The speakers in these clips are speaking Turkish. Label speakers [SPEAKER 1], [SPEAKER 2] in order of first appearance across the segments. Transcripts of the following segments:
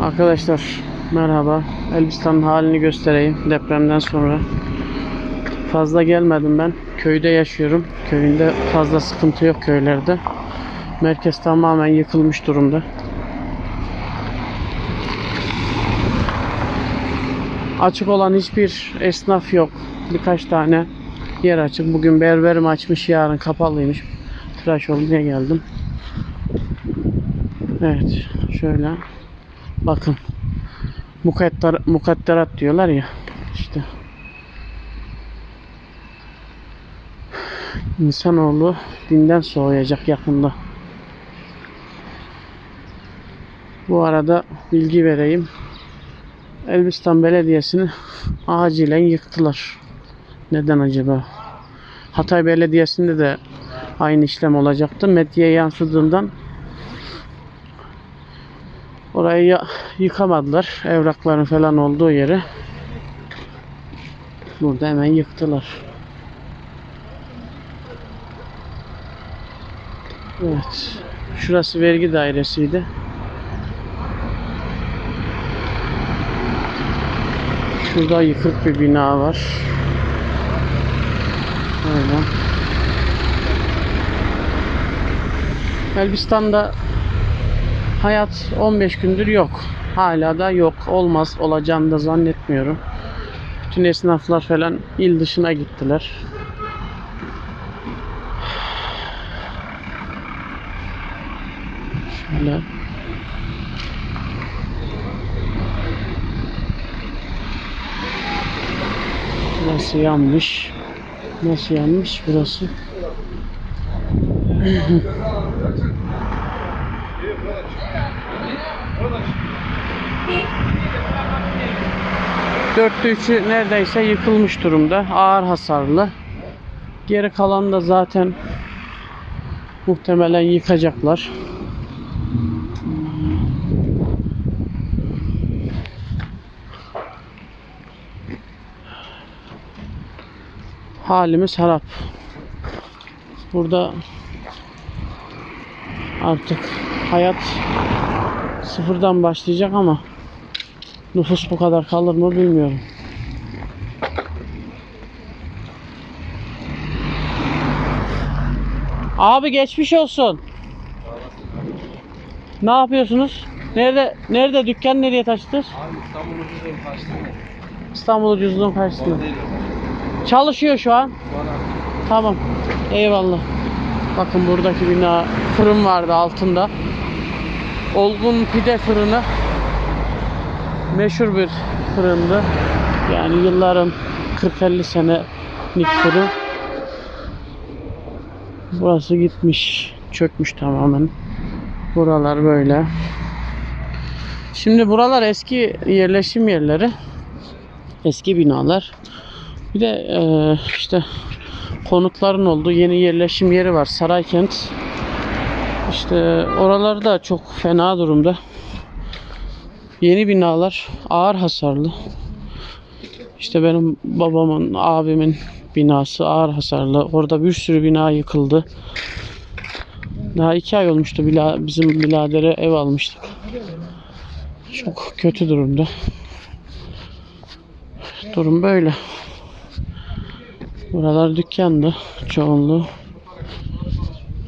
[SPEAKER 1] Arkadaşlar merhaba. Elbistan'ın halini göstereyim depremden sonra. Fazla gelmedim ben. Köyde yaşıyorum. Köyünde fazla sıkıntı yok köylerde. Merkez tamamen yıkılmış durumda. Açık olan hiçbir esnaf yok. Birkaç tane yer açık. Bugün berberim açmış, yarın kapalıymış. Tıraş olmaya geldim. Evet, şöyle. Bakın. Mukadder, mukadderat diyorlar ya. İşte. İnsanoğlu dinden soğuyacak yakında. Bu arada bilgi vereyim. Elbistan Belediyesi'ni acilen yıktılar. Neden acaba? Hatay Belediyesi'nde de aynı işlem olacaktı. Medyaya yansıdığından orayı yıkamadılar. Evrakların falan olduğu yeri. Burada hemen yıktılar. Evet. Şurası vergi dairesiydi. Şurada yıkık bir bina var. Öyle. Elbistan'da hayat 15 gündür yok. Hala da yok. Olmaz. Olacağını da zannetmiyorum. Bütün esnaflar falan il dışına gittiler. Şöyle. Burası yanmış. Nasıl yanmış burası? Dörtte üçü neredeyse yıkılmış durumda. Ağır hasarlı. Geri kalan da zaten muhtemelen yıkacaklar. halimiz harap. Burada artık hayat sıfırdan başlayacak ama nüfus bu kadar kalır mı bilmiyorum. Abi geçmiş olsun. Ne yapıyorsunuz? Nerede nerede dükkan nereye?
[SPEAKER 2] Abi İstanbul ucuzun kaçtı mı?
[SPEAKER 1] İstanbul ucuzluğun karşısında. Çalışıyor şu an.
[SPEAKER 2] Bana
[SPEAKER 1] Tamam. Eyvallah. Bakın buradaki bina fırın vardı altında. Olgun pide fırını meşhur bir fırındı. Yani yılların 40-50 senelik fırın. Burası gitmiş, çökmüş tamamen. Buralar böyle. Şimdi buralar eski yerleşim yerleri. Eski binalar. Bir de eee, işte konutların olduğu yeni yerleşim yeri var. Saraykent. İşte oralar da çok fena durumda. Yeni binalar ağır hasarlı. İşte benim babamın, abimin binası ağır hasarlı. Orada bir sürü bina yıkıldı. Daha iki ay olmuştu bila, bizim biladere ev almıştık. Çok kötü durumda. Durum böyle. Buralar dükkandı çoğunluğu.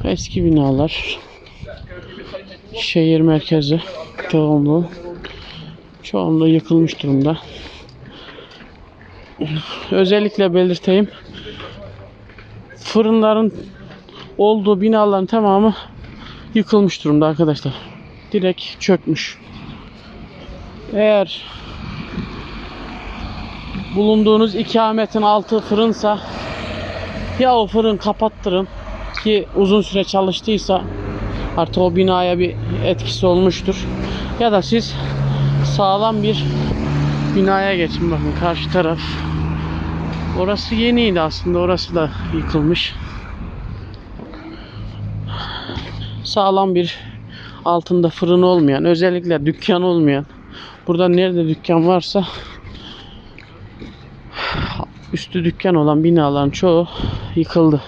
[SPEAKER 1] Eski binalar. Şehir merkezi çoğunluğu. Çoğunluğu yıkılmış durumda. Özellikle belirteyim. Fırınların olduğu binaların tamamı yıkılmış durumda arkadaşlar. Direkt çökmüş. Eğer bulunduğunuz ikametin altı fırınsa ya o fırın kapattırın ki uzun süre çalıştıysa artık o binaya bir etkisi olmuştur. Ya da siz sağlam bir binaya geçin bakın karşı taraf. Orası yeniydi aslında orası da yıkılmış. Sağlam bir altında fırın olmayan özellikle dükkan olmayan burada nerede dükkan varsa üstü dükkan olan binaların çoğu yıkıldı.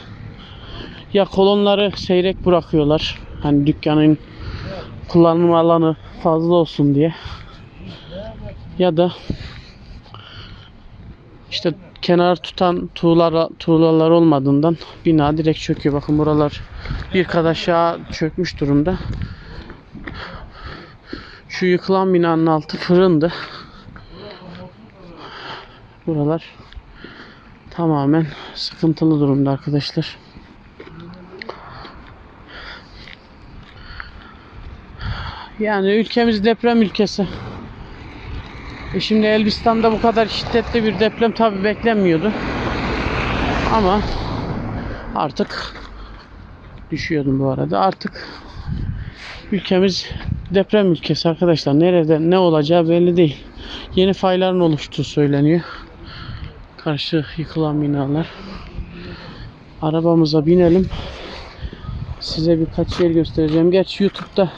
[SPEAKER 1] Ya kolonları seyrek bırakıyorlar. Hani dükkanın kullanım alanı fazla olsun diye. Ya da işte kenar tutan tuğlar, tuğlalar olmadığından bina direkt çöküyor. Bakın buralar bir kat aşağı çökmüş durumda. Şu yıkılan binanın altı fırındı. Buralar tamamen sıkıntılı durumda arkadaşlar. Yani ülkemiz deprem ülkesi. E şimdi Elbistan'da bu kadar şiddetli bir deprem tabi beklenmiyordu. Ama artık düşüyordum bu arada. Artık ülkemiz deprem ülkesi arkadaşlar. Nerede ne olacağı belli değil. Yeni fayların oluştuğu söyleniyor. Karşı yıkılan binalar. Arabamıza binelim. Size birkaç yer göstereceğim. Gerçi YouTube'da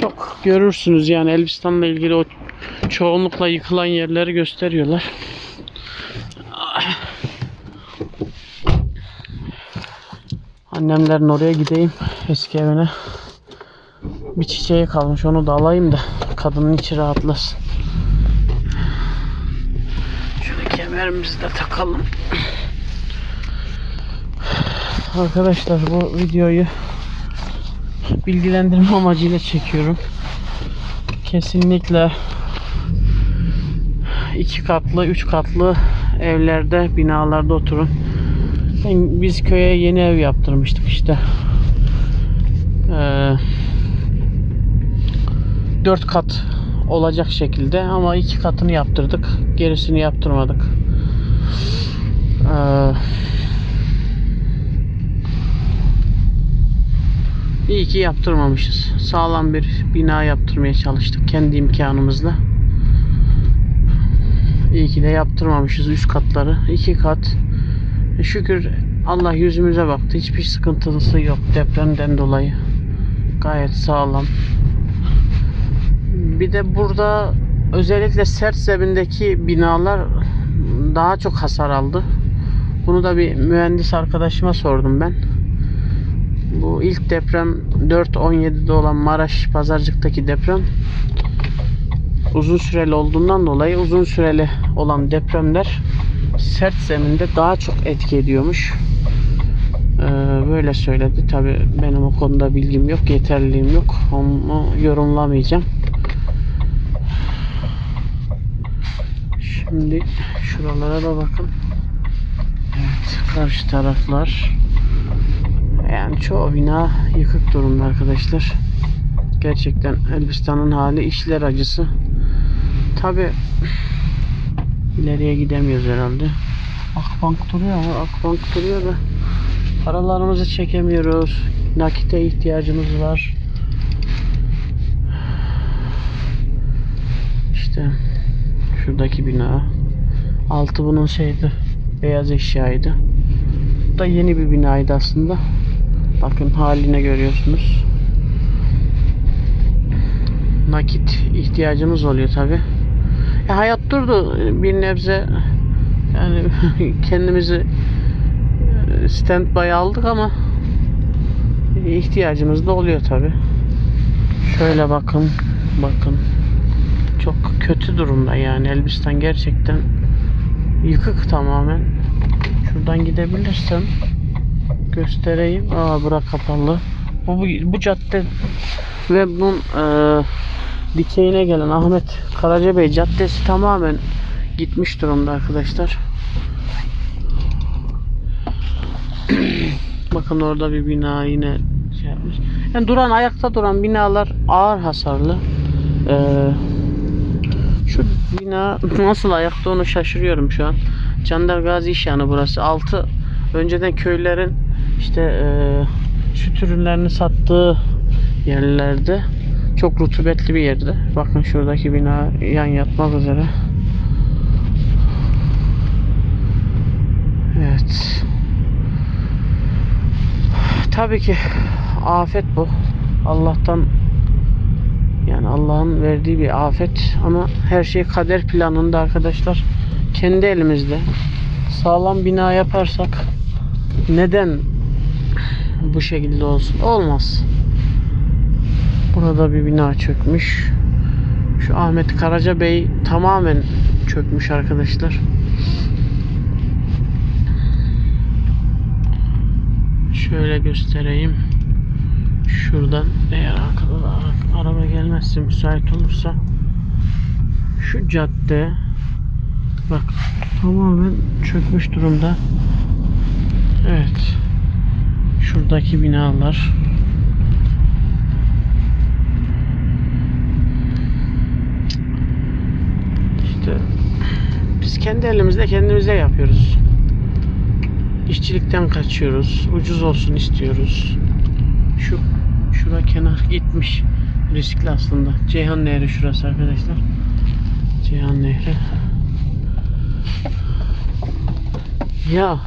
[SPEAKER 1] çok görürsünüz yani Elbistan'la ilgili o çoğunlukla yıkılan yerleri gösteriyorlar. Annemlerin oraya gideyim eski evine. Bir çiçeği kalmış onu da alayım da kadının içi rahatlasın. Şöyle kemerimizi de takalım. Arkadaşlar bu videoyu bilgilendirme amacıyla çekiyorum. Kesinlikle iki katlı, üç katlı evlerde, binalarda oturun. Biz köye yeni ev yaptırmıştık işte. Ee, dört kat olacak şekilde ama iki katını yaptırdık. Gerisini yaptırmadık. Ee, İyi ki yaptırmamışız. Sağlam bir bina yaptırmaya çalıştık kendi imkanımızla. İyi ki de yaptırmamışız üst katları. iki kat. E Şükür Allah yüzümüze baktı. Hiçbir sıkıntısı yok depremden dolayı. Gayet sağlam. Bir de burada özellikle sert zemindeki binalar daha çok hasar aldı. Bunu da bir mühendis arkadaşıma sordum ben. Bu ilk deprem 4.17'de olan Maraş Pazarcık'taki deprem uzun süreli olduğundan dolayı uzun süreli olan depremler sert zeminde daha çok etki ediyormuş. Ee, böyle söyledi. Tabi benim o konuda bilgim yok, yeterliliğim yok. Onu yorumlamayacağım. Şimdi şuralara da bakın. Evet, karşı taraflar yani çoğu bina yıkık durumda arkadaşlar. Gerçekten Elbistan'ın hali işler acısı. Tabi ileriye gidemiyoruz herhalde. Akbank duruyor ama Akbank duruyor da paralarımızı çekemiyoruz. Nakite ihtiyacımız var. İşte şuradaki bina. Altı bunun şeydi. Beyaz eşyaydı. Bu da yeni bir binaydı aslında. Bakın haline görüyorsunuz. Nakit ihtiyacımız oluyor tabi. Ya hayat durdu bir nebze. Yani kendimizi standby aldık ama ihtiyacımız da oluyor tabi. Şöyle bakın, bakın. Çok kötü durumda yani Elbistan gerçekten yıkık tamamen. Şuradan gidebilirsem göstereyim. Aa bura kapalı. Bu, bu, bu cadde ve bunun e, dikeyine gelen Ahmet Karacabey Caddesi tamamen gitmiş durumda arkadaşlar. Bakın orada bir bina yine şey yapmış. Yani duran ayakta duran binalar ağır hasarlı. Ee, şu bina nasıl ayakta onu şaşırıyorum şu an. Candar Gazi İşyanı burası. Altı önceden köylerin işte e, süt ürünlerini sattığı yerlerde çok rutubetli bir yerde. Bakın şuradaki bina yan yatmak üzere. Evet. Tabii ki afet bu. Allah'tan yani Allah'ın verdiği bir afet ama her şey kader planında arkadaşlar. Kendi elimizde. Sağlam bina yaparsak neden bu şekilde olsun? Olmaz. Burada bir bina çökmüş. Şu Ahmet Karaca Bey tamamen çökmüş arkadaşlar. Şöyle göstereyim. Şuradan eğer araba gelmezse müsait olursa şu cadde bak tamamen çökmüş durumda. Evet. Şuradaki binalar İşte biz kendi elimizde kendimize yapıyoruz. İşçilikten kaçıyoruz. Ucuz olsun istiyoruz. Şu şura kenar gitmiş. Riskli aslında. Ceyhan Nehri şurası arkadaşlar. Ceyhan Nehri. Ya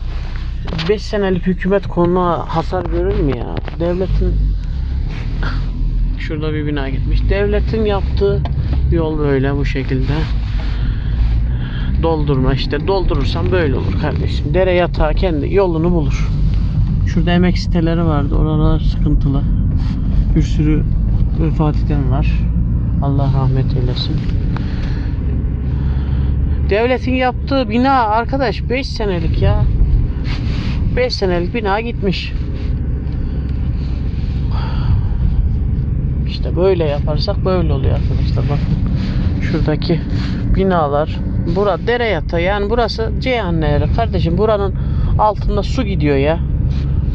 [SPEAKER 1] 5 senelik hükümet konuna hasar görür mü ya? Devletin şurada bir bina gitmiş. Devletin yaptığı yol böyle bu şekilde. Doldurma işte. Doldurursan böyle olur kardeşim. Dere yatağı kendi yolunu bulur. Şurada emek siteleri vardı. Oralar sıkıntılı. Bir sürü vefat eden var. Allah rahmet eylesin. Devletin yaptığı bina arkadaş 5 senelik ya. 5 senelik bina gitmiş. İşte böyle yaparsak böyle oluyor arkadaşlar. Bakın şuradaki binalar. Bura dere yatağı yani burası Ceyhan Nehri. Kardeşim buranın altında su gidiyor ya.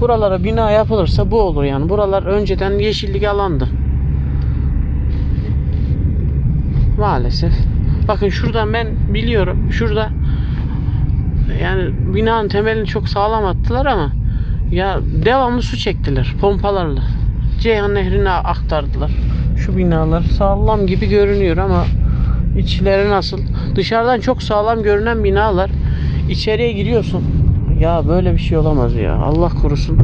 [SPEAKER 1] Buralara bina yapılırsa bu olur yani. Buralar önceden yeşillik alandı. Maalesef. Bakın şuradan ben biliyorum. Şurada yani binanın temelini çok sağlam attılar ama ya devamlı su çektiler pompalarla. Ceyhan Nehri'ne aktardılar. Şu binalar sağlam gibi görünüyor ama içleri nasıl? Dışarıdan çok sağlam görünen binalar içeriye giriyorsun. Ya böyle bir şey olamaz ya. Allah korusun.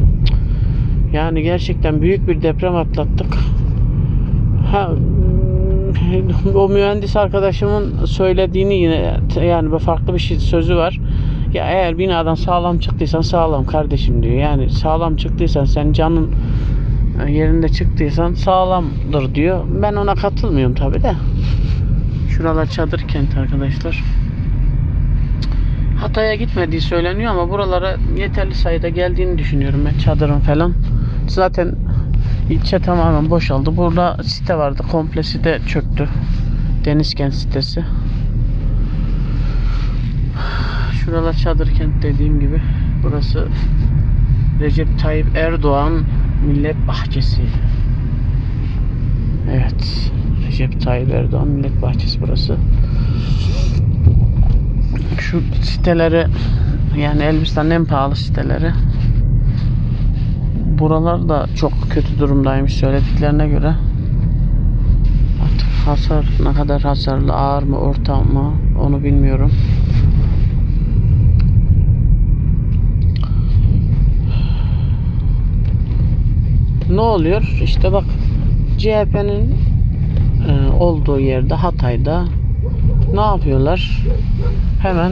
[SPEAKER 1] Yani gerçekten büyük bir deprem atlattık. Ha, o mühendis arkadaşımın söylediğini yine yani farklı bir şey sözü var. Ya eğer binadan sağlam çıktıysan sağlam kardeşim diyor. Yani sağlam çıktıysan sen canın yerinde çıktıysan sağlamdır diyor. Ben ona katılmıyorum tabi de. Şuralar çadır kent arkadaşlar. Hatay'a gitmediği söyleniyor ama buralara yeterli sayıda geldiğini düşünüyorum ben çadırın falan. Zaten ilçe tamamen boşaldı. Burada site vardı. Komple site çöktü. Denizkent sitesi. Şuralar çadır kent dediğim gibi. Burası Recep Tayyip Erdoğan Millet Bahçesi. Evet. Recep Tayyip Erdoğan Millet Bahçesi burası. Şu siteleri yani Elbistan'ın en pahalı siteleri. Buralar da çok kötü durumdaymış söylediklerine göre. Artık hasar ne kadar hasarlı, ağır mı, orta mı onu bilmiyorum. Ne oluyor? İşte bak CHP'nin olduğu yerde Hatay'da ne yapıyorlar? Hemen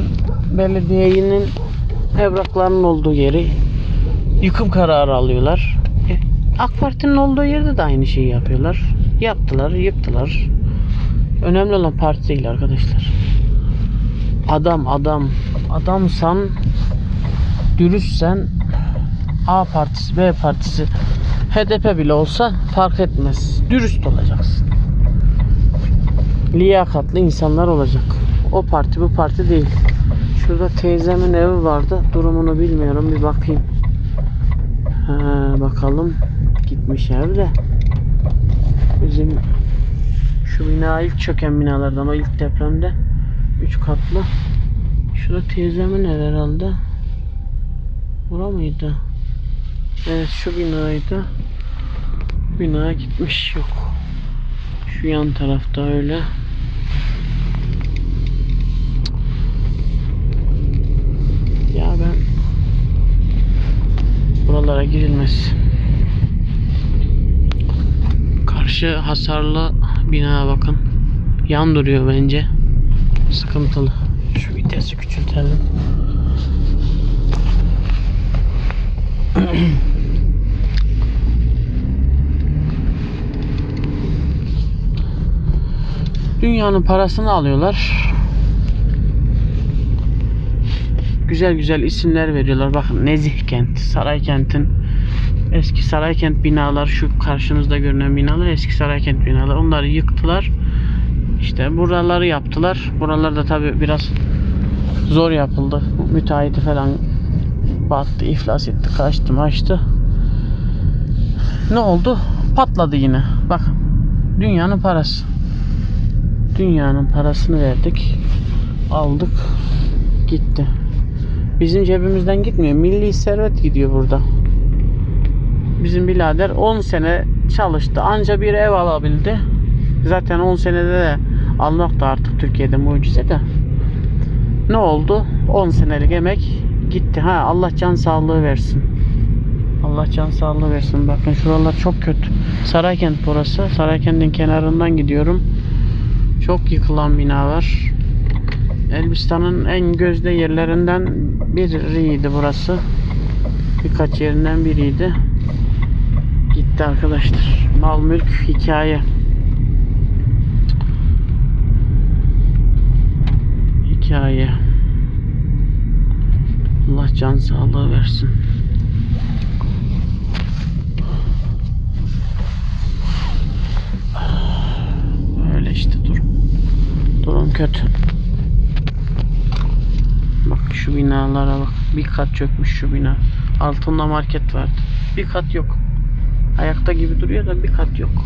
[SPEAKER 1] belediyenin evraklarının olduğu yeri yıkım kararı alıyorlar. E, AK Parti'nin olduğu yerde de aynı şeyi yapıyorlar. Yaptılar, yıktılar. Önemli olan parti değil arkadaşlar. Adam, adam, adamsan, dürüstsen A partisi, B partisi, HDP bile olsa fark etmez. Dürüst olacaksın. Liyakatlı insanlar olacak. O parti bu parti değil. Şurada teyzemin evi vardı. Durumunu bilmiyorum. Bir bakayım. Ha, bakalım. Gitmiş ev de. Bizim şu bina ilk çöken binalardan o ilk depremde 3 katlı. Şurada teyzemin ev herhalde. Bura mıydı? Evet şu binaydı. Bina gitmiş yok. Şu yan tarafta öyle. Ya ben buralara girilmez. Karşı hasarlı bina bakın. Yan duruyor bence. Sıkıntılı. Şu vitesi küçültelim. Dünyanın parasını alıyorlar. Güzel güzel isimler veriyorlar. Bakın Nezih Kent, Saraykent'in eski Saraykent binalar şu karşınızda görünen binalar eski Saraykent binalar. Onları yıktılar. İşte buraları yaptılar. Buralar da tabi biraz zor yapıldı. Müteahhiti falan battı, iflas etti, kaçtı, açtı. Ne oldu? Patladı yine. Bak. Dünyanın parası. Dünyanın parasını verdik. Aldık. Gitti. Bizim cebimizden gitmiyor. Milli servet gidiyor burada. Bizim birader 10 sene çalıştı. Anca bir ev alabildi. Zaten 10 senede de almak da artık Türkiye'de mucize de. Ne oldu? 10 senelik emek gitti. Ha Allah can sağlığı versin. Allah can sağlığı versin. Bakın şuralar çok kötü. Saraykent burası. Saraykent'in kenarından gidiyorum. Çok yıkılan binalar. Elbistan'ın en gözde yerlerinden biriydi burası. Birkaç yerinden biriydi. Gitti arkadaşlar. Mal mülk hikaye. Hikaye. Allah can sağlığı versin. Öyle işte durum. Durum kötü. Bak şu binalara bak. Bir kat çökmüş şu bina. Altında market vardı. Bir kat yok. Ayakta gibi duruyor da bir kat yok.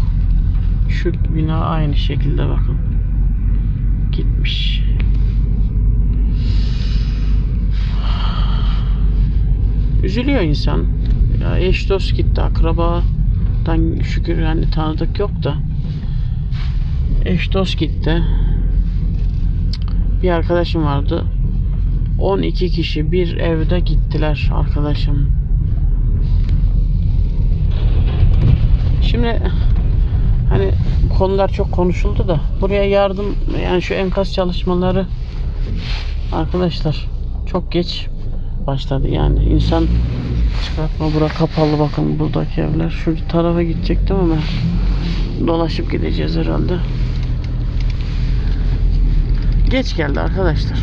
[SPEAKER 1] Şu bina aynı şekilde bakın. Gitmiş. Üzülüyor insan. Ya eş dost gitti. Akrabadan şükür yani tanıdık yok da. Eş dost gitti. Bir arkadaşım vardı. 12 kişi bir evde gittiler arkadaşım. Şimdi hani bu konular çok konuşuldu da buraya yardım yani şu enkaz çalışmaları arkadaşlar çok geç başladı yani insan çıkartma bura kapalı bakın buradaki evler şu tarafa gidecektim ama dolaşıp gideceğiz herhalde geç geldi arkadaşlar.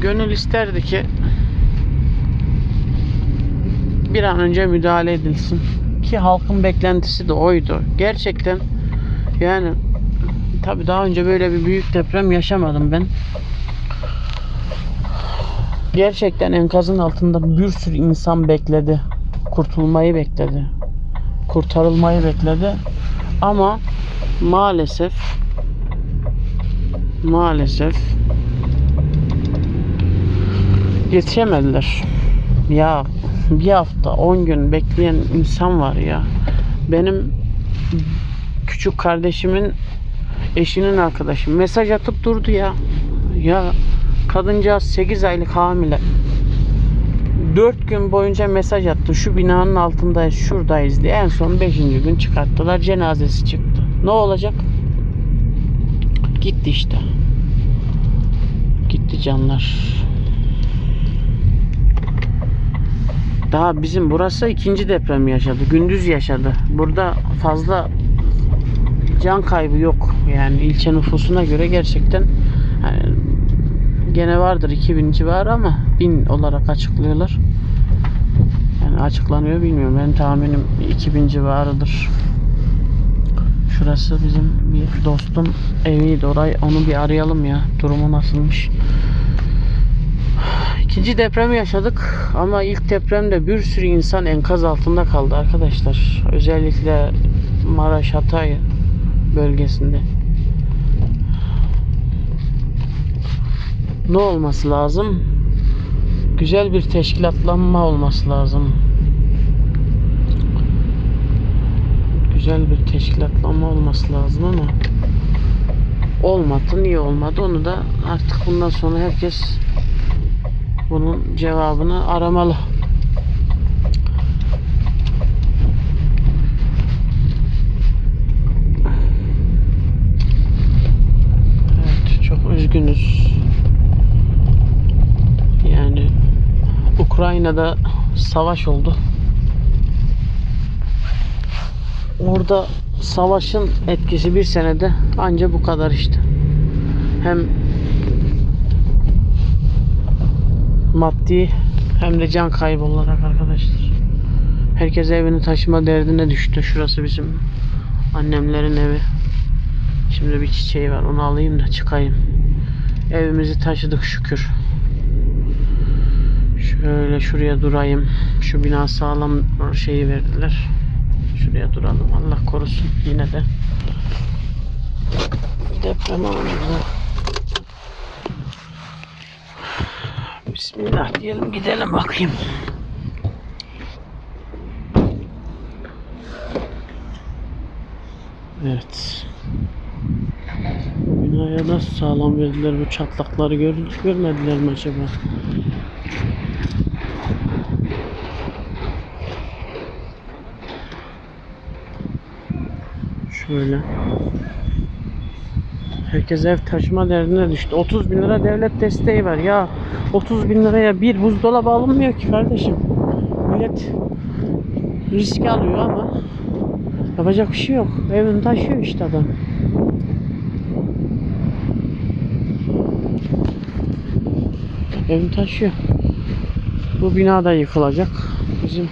[SPEAKER 1] Gönül isterdi ki bir an önce müdahale edilsin. Ki halkın beklentisi de oydu. Gerçekten yani tabi daha önce böyle bir büyük deprem yaşamadım ben. Gerçekten enkazın altında bir sürü insan bekledi. Kurtulmayı bekledi. Kurtarılmayı bekledi. Ama maalesef maalesef yetişemediler. Ya bir hafta 10 gün bekleyen insan var ya. Benim küçük kardeşimin eşinin arkadaşı mesaj atıp durdu ya. Ya kadıncağız 8 aylık hamile. 4 gün boyunca mesaj attı. Şu binanın altındayız, şuradayız diye. En son 5. gün çıkarttılar. Cenazesi çıktı. Ne olacak? Gitti işte. Gitti canlar. Daha bizim burası ikinci deprem yaşadı. Gündüz yaşadı. Burada fazla can kaybı yok. Yani ilçe nüfusuna göre gerçekten yani gene vardır 2000 civarı ama 1000 olarak açıklıyorlar. Yani açıklanıyor bilmiyorum. Ben tahminim 2000 civarıdır. Şurası bizim bir dostum eviydi orayı. Onu bir arayalım ya. Durumu nasılmış. İkinci depremi yaşadık ama ilk depremde bir sürü insan enkaz altında kaldı arkadaşlar. Özellikle Maraş Hatay bölgesinde. Ne olması lazım? Güzel bir teşkilatlanma olması lazım. Güzel bir teşkilatlanma olması lazım ama olmadı. Niye olmadı? Onu da artık bundan sonra herkes bunun cevabını aramalı. Evet, çok üzgünüz. Yani Ukrayna'da savaş oldu. Orada savaşın etkisi bir senede anca bu kadar işte. Hem maddi hem de can kaybı olarak arkadaşlar. Herkes evini taşıma derdine düştü. Şurası bizim annemlerin evi. Şimdi bir çiçeği var. Onu alayım da çıkayım. Evimizi taşıdık şükür. Şöyle şuraya durayım. Şu bina sağlam şeyi verdiler. Şuraya duralım. Allah korusun yine de. Deprem anında. Bismillah diyelim gidelim bakayım. Evet. Binaya nasıl sağlam verdiler bu çatlakları gör, görmediler mi acaba? Şöyle. Herkes ev taşıma derdine düştü. 30 bin lira devlet desteği var. Ya 30 bin liraya bir buzdolabı alınmıyor ki kardeşim. Millet risk alıyor ama yapacak bir şey yok. Evini taşıyor işte adam. Evini taşıyor. Bu bina da yıkılacak. Bizim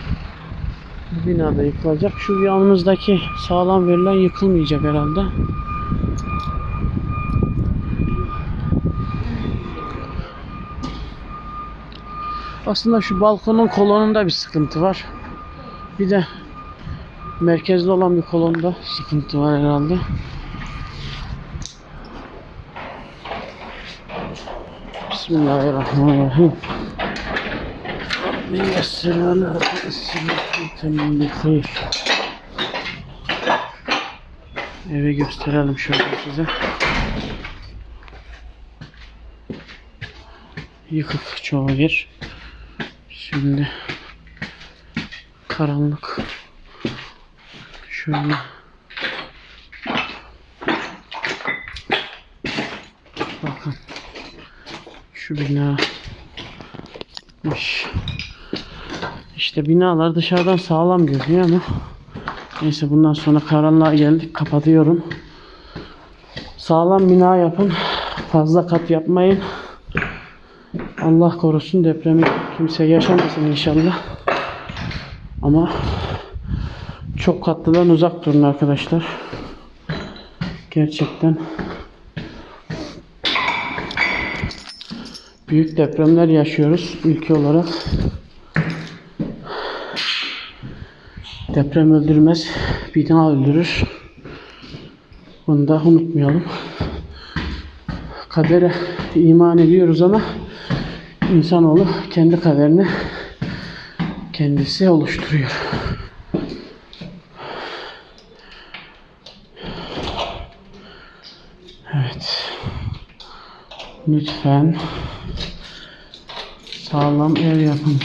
[SPEAKER 1] bina da yıkılacak. Şu yanımızdaki sağlam verilen yıkılmayacak herhalde. Aslında şu balkonun kolonunda bir sıkıntı var. Bir de merkezde olan bir kolonda sıkıntı var herhalde. Bismillahirrahmanirrahim. La tu'essir ve hayır. Evi gösterelim şöyle size. Yıkık çoğu yer. Şimdi karanlık. Şöyle bakın şu bina işte binalar dışarıdan sağlam gözüküyor ama neyse bundan sonra karanlığa geldik kapatıyorum sağlam bina yapın fazla kat yapmayın Allah korusun depremi kimse yaşamasın inşallah. Ama çok katlıdan uzak durun arkadaşlar. Gerçekten büyük depremler yaşıyoruz ülke olarak. Deprem öldürmez, bina öldürür. Bunu da unutmayalım. Kadere iman ediyoruz ama İnsanoğlu kendi kaderini kendisi oluşturuyor. Evet. Lütfen sağlam ev yapın.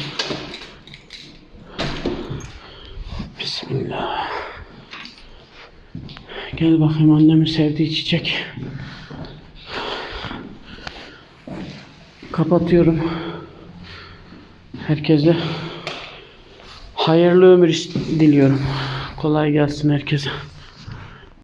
[SPEAKER 1] Bismillah. Gel bakayım annemin sevdiği çiçek. Kapatıyorum. Herkese hayırlı ömür diliyorum. Kolay gelsin herkese.